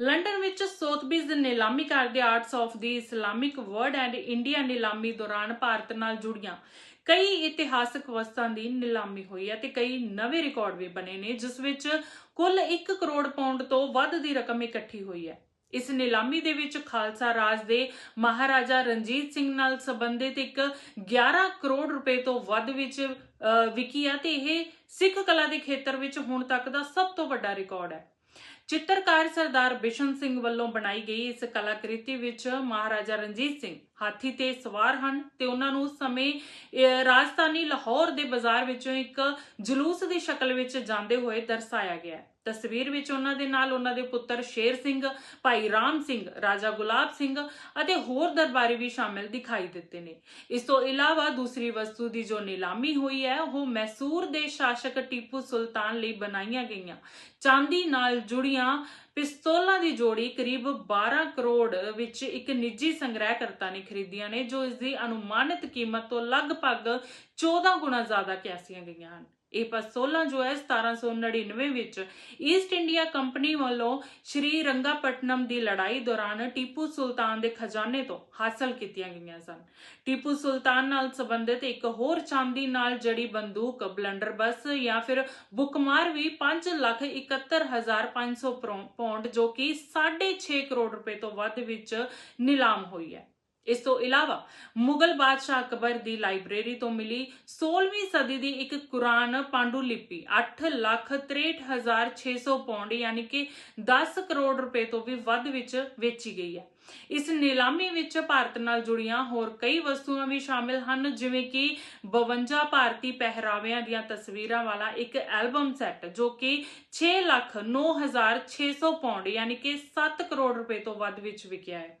London ਵਿੱਚ Sotheby's ਨਿਲਾਮੀ ਕਰਦੇ arts of the Islamic world and India ਨਿਲਾਮੀ ਦੌਰਾਨ ਭਾਰਤ ਨਾਲ ਜੁੜੀਆਂ ਕਈ ਇਤਿਹਾਸਕ ਵਸਤਾਂ ਦੀ ਨਿਲਾਮੀ ਹੋਈ ਹੈ ਤੇ ਕਈ ਨਵੇਂ ਰਿਕਾਰਡ ਵੀ ਬਣੇ ਨੇ, ਜਿਸ ਵਿੱਚ ਕੁੱਲ 1 ਕਰੋੜ ਪਾਉਂਡ ਤੋਂ ਵੱਧ ਦੀ ਰਕਮ ਇਕੱਠੀ ਹੋਈ ਹੈ। ਇਸ ਨਿਲਾਮੀ ਦੇ ਵਿੱਚ ਖਾਲਸਾ ਰਾਜ ਦੇ ਮਹਾਰਾਜਾ ਰਣਜੀਤ ਸਿੰਘ ਨਾਲ ਸੰਬੰਧਿਤ ਇੱਕ 11 ਕਰੋੜ ਰੁਪਏ ਤੋਂ ਵੱਧ ਵਿੱਚ ਵਿਕੀ ਹੈ ਤੇ ਇਹ ਸਿੱਖ ਕਲਾ ਦੇ ਖੇਤਰ ਵਿੱਚ ਹੁਣ ਤੱਕ ਦਾ ਸਭ ਤੋਂ ਵੱਡਾ ਰਿਕਾਰਡ ਹੈ। ਚਿੱਤਰਕਾਰ ਸਰਦਾਰ ਬਿਸ਼ਨ ਸਿੰਘ ਵੱਲੋਂ ਬਣਾਈ ਗਈ ਇਸ ਕਲਾਕ੍ਰਿਤੀ ਵਿੱਚ ਮਹਾਰਾਜਾ ਰਣਜੀਤ ਸਿੰਘ ਹਾਥੀ ਤੇ ਸਵਾਰ ਹਨ ਤੇ ਉਹਨਾਂ ਨੂੰ ਸਮੇਂ ਰਾਜਧਾਨੀ ਲਾਹੌਰ ਦੇ ਬਾਜ਼ਾਰ ਵਿੱਚੋਂ ਇੱਕ ਜਲੂਸ ਦੀ ਸ਼ਕਲ ਵਿੱਚ ਜਾਂਦੇ ਹੋਏ ਦਰਸਾਇਆ ਗਿਆ ਹੈ। ਤਸਵੀਰ ਵਿੱਚ ਉਹਨਾਂ ਦੇ ਨਾਲ ਉਹਨਾਂ ਦੇ ਪੁੱਤਰ ਸ਼ੇਰ ਸਿੰਘ, ਭਾਈ ਰਾਮ ਸਿੰਘ, ਰਾਜਾ ਗੁਲਾਬ ਸਿੰਘ ਅਤੇ ਹੋਰ ਦਰਬਾਰੀ ਵੀ ਸ਼ਾਮਿਲ ਦਿਖਾਈ ਦਿੱਤੇ ਨੇ। ਇਸ ਤੋਂ ਇਲਾਵਾ ਦੂਸਰੀ ਵਸਤੂ ਦੀ ਜੋ ਨਿਲਾਮੀ ਹੋਈ ਹੈ, ਉਹ ਮੈਸੂਰ ਦੇ ਸ਼ਾਸਕ ਟੀਪੂ ਸੁਲਤਾਨ ਲਈ ਬਣਾਈਆਂ ਗਈਆਂ। ਚਾਂਦੀ ਨਾਲ ਜੁੜੀਆਂ ਪਿਸਤੌਲਾਂ ਦੀ ਜੋੜੀ ਕਰੀਬ 12 ਕਰੋੜ ਵਿੱਚ ਇੱਕ ਨਿੱਜੀ ਸੰਗ੍ਰਹਿਕਰਤਾ ਨੇ ਖਰੀਦੀਆਂ ਨੇ, ਜੋ ਇਸ ਦੀ ਅਨੁਮਾਨਿਤ ਕੀਮਤ ਤੋਂ ਲਗਭਗ 14 ਗੁਣਾ ਜ਼ਿਆਦਾ ਕਿਆਸੀਆਂ ਗਈਆਂ ਹਨ। ਇਹ ਪਿਸਤੌਲਾਂ ਜੋ ਹੈ 1799 ਵਿੱਚ ਈਸਟ ਇੰਡੀਆ ਕੰਪਨੀ ਵੱਲੋਂ ਸ਼੍ਰੀ ਰੰਗਾਪਟਨਮ ਦੀ ਲੜਾਈ ਦੌਰਾਨ ਟੀਪੂ ਸੁਲਤਾਨ ਦੇ ਖਜ਼ਾਨੇ ਤੋਂ ਹਾਸਲ ਕੀਤੀਆਂ ਗਈਆਂ ਸਨ। ਟੀਪੂ ਸੁਲਤਾਨ ਨਾਲ ਸੰਬੰਧਿਤ ਇੱਕ ਹੋਰ ਚਾਂਦੀ ਨਾਲ ਜੜੀ ਬੰਦੂਕ ਬਲੰਡਰਬਸ ਜਾਂ ਫਿਰ ਬੁਕਮਾਰ ਵੀ 571500 ਪੌਂਡ ਜੋ ਕਿ 6.5 ਕਰੋੜ ਰੁਪਏ ਤੋਂ ਵੱਧ ਵਿੱਚ ਨਿਲਾਮ ਹੋਈ ਹੈ। ਇਸ ਤੋਂ ਇਲਾਵਾ ਮੁਗਲ ਬਾਦਸ਼ਾਹ ਅਕਬਰ ਦੀ ਲਾਇਬ੍ਰੇਰੀ ਤੋਂ ਮਿਲੀ 16ਵੀਂ ਸਦੀ ਦੀ ਇੱਕ ਕੁਰਾਨ ਪਾਂਡੂਲਿਪੀ 863600 ਪੌਂਡ, ਯਾਨੀ ਕਿ 10 ਕਰੋੜ ਰੁਪਏ ਤੋਂ ਵੀ ਵੱਧ ਵਿੱਚ ਵੇਚੀ ਗਈ ਹੈ। ਇਸ ਨਿਲਾਮੀ ਵਿੱਚ ਭਾਰਤ ਨਾਲ ਜੁੜੀਆਂ ਹੋਰ ਕਈ ਵਸਤੂਆਂ ਵੀ ਸ਼ਾਮਿਲ ਹਨ, ਜਿਵੇਂ ਕਿ 52 ਭਾਰਤੀ ਪਹਿਰਾਵਿਆਂ ਦੀਆਂ ਤਸਵੀਰਾਂ ਵਾਲਾ ਇੱਕ ਐਲਬਮ ਸੈੱਟ, ਜੋ ਕਿ 6 ਲੱਖ 9600 ਪਾਉਂਡ, ਯਾਨੀ ਕਿ 7 ਕਰੋੜ ਰੁਪਏ ਤੋਂ ਵੱਧ ਵਿੱਚ ਵਿਕਿਆ ਹੈ।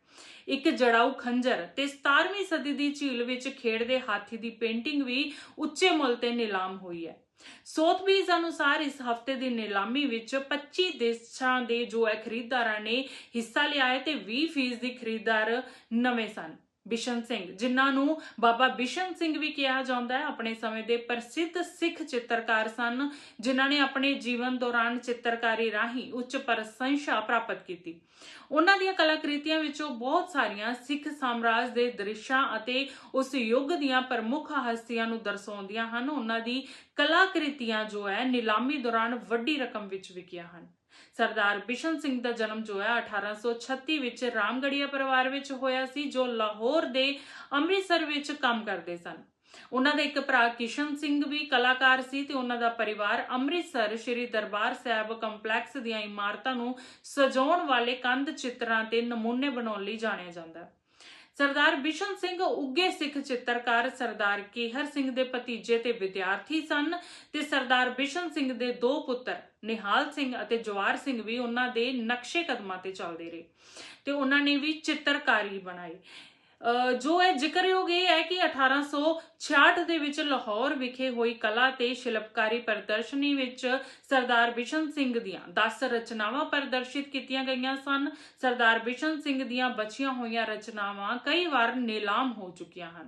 ਇੱਕ ਜੜਾਊ ਖੰਜਰ ਤੇ 17ਵੀਂ ਸਦੀ ਦੀ ਝੀਲ ਵਿੱਚ ਖੇਡਦੇ ਹਾਥੀ ਦੀ ਪੇਂਟਿੰਗ ਵੀ ਉੱਚੇ ਮੁੱਲ ਤੇ ਨਿਲਾਮ ਹੋਈ ਹੈ। ਸੋਥਬੀਜ਼ ਅਨੁਸਾਰ ਇਸ ਹਫ਼ਤੇ ਦੀ ਨਿਲਾਮੀ ਵਿੱਚ 25 ਦੇਸ਼ਾਂ ਦੇ ਜੋ ਹੈ ਖਰੀਦਦਾਰਾਂ ਨੇ ਹਿੱਸਾ ਲਿਆ ਹੈ ਤੇ 20% ਦੀ ਖਰੀਦਦਾਰ ਨਵੇਂ ਸਨ। ਬਿਸ਼ਨ ਸਿੰਘ, ਜਿਨ੍ਹਾਂ ਨੂੰ ਬਾਬਾ ਬਿਸ਼ਨ ਸਿੰਘ ਵੀ ਕਿਹਾ ਜਾਂਦਾ ਹੈ, ਆਪਣੇ ਸਮੇਂ ਦੇ ਪ੍ਰਸਿੱਧ ਸਿੱਖ ਚਿੱਤਰਕਾਰ ਸਨ, ਜਿਨ੍ਹਾਂ ਨੇ ਆਪਣੇ ਜੀਵਨ ਦੌਰਾਨ ਚਿੱਤਰਕਾਰੀ ਰਾਹੀਂ ਉੱਚ ਪ੍ਰਸ਼ੰਸਾ ਪ੍ਰਾਪਤ ਕੀਤੀ। ਉਹਨਾਂ ਦੀਆਂ ਕਲਾਕ੍ਰਿਤੀਆਂ ਵਿੱਚੋਂ ਬਹੁਤ ਸਾਰੀਆਂ ਸਿੱਖ ਸਾਮਰਾਜ ਦੇ ਦ੍ਰਿਸ਼ਾਂ ਅਤੇ ਉਸ ਯੁੱਗ ਦੀਆਂ ਪ੍ਰਮੁੱਖ ਹਸਤੀਆਂ ਨੂੰ ਦਰਸਾਉਂਦੀਆਂ ਹਨ। ਉਹਨਾਂ ਦੀ ਕਲਾਕ੍ਰਿਤੀਆਂ ਜੋ ਹੈ, ਨਿਲਾਮੀ ਦੌਰਾਨ ਵੱਡੀ ਰਕਮ ਵਿੱਚ ਵਿਕੀਆਂ ਹਨ। ਸਰਦਾਰ ਬਿਸ਼ਨ ਸਿੰਘ ਦਾ ਜਨਮ ਜੋ ਹੈ 1836 ਵਿੱਚ ਰਾਮਗੜੀਆ ਪਰਿਵਾਰ ਵਿੱਚ ਹੋਇਆ ਸੀ, ਜੋ ਲਾਹੌਰ ਦੇ ਅੰਮ੍ਰਿਤਸਰ ਵਿੱਚ ਕੰਮ ਕਰਦੇ ਸਨ। ਉਹਨਾਂ ਦਾ ਇੱਕ ਭਰਾ ਕਿਸ਼ਨ ਸਿੰਘ ਵੀ ਕਲਾਕਾਰ ਸੀ ਤੇ ਉਹਨਾਂ ਦਾ ਪਰਿਵਾਰ ਅੰਮ੍ਰਿਤਸਰ ਸ਼੍ਰੀ ਦਰਬਾਰ ਸਾਹਿਬ ਕੰਪਲੈਕਸ ਦੀਆਂ ਇਮਾਰਤਾਂ ਨੂੰ ਸਜਾਉਣ ਵਾਲੇ ਕੰਧ ਚਿੱਤਰਾਂ ਤੇ ਨਮੂਨੇ ਬਣਾਉਣ ਲਈ ਜਾਣਿਆ ਜਾਂਦਾ ਹੈ। ਸਰਦਾਰ ਬਿਸ਼ਨ ਸਿੰਘ ਉੱਗੇ ਸਿੱਖ ਚਿੱਤਰਕਾਰ ਸਰਦਾਰ ਕੇਹਰ ਸਿੰਘ ਦੇ ਭਤੀਜੇ ਤੇ ਵਿਦਿਆਰਥੀ ਸਨ ਤੇ ਸਰਦਾਰ ਬਿਸ਼ਨ ਸਿੰਘ ਦੇ ਦੋ ਪੁੱਤਰ, ਨਿਹਾਲ ਸਿੰਘ ਅਤੇ ਜਵਾਰ ਸਿੰਘ ਵੀ ਉਹਨਾਂ ਦੇ ਨਕਸ਼ੇ ਕਦਮਾਂ ਤੇ ਚੱਲਦੇ ਰਹੇ ਤੇ ਉਹਨਾਂ ਨੇ ਵੀ ਚਿੱਤਰਕਾਰੀ ਬਣਾਈ। ਜੋ ਹੈ ਜ਼ਿਕਰਯੋਗ ਇਹ ਹੈ ਕਿ 1866 ਦੇ ਵਿੱਚ ਲਾਹੌਰ ਵਿਖੇ ਹੋਈ ਕਲਾ ਤੇ ਸ਼ਿਲਪਕਾਰੀ ਪ੍ਰਦਰਸ਼ਨੀ ਵਿੱਚ ਸਰਦਾਰ ਬਿਸ਼ਨ ਸਿੰਘ ਦੀਆਂ 10 ਰਚਨਾਵਾਂ ਪ੍ਰਦਰਸ਼ਿਤ ਕੀਤੀਆਂ ਗਈਆਂ ਸਨ। ਸਰਦਾਰ ਬਿਸ਼ਨ ਸਿੰਘ ਦੀਆਂ ਬਚੀਆਂ ਹੋਈਆਂ ਰਚਨਾਵਾਂ ਕਈ ਵਾਰ ਨਿਲਾਮ ਹੋ ਚੁੱਕੀਆਂ ਹਨ।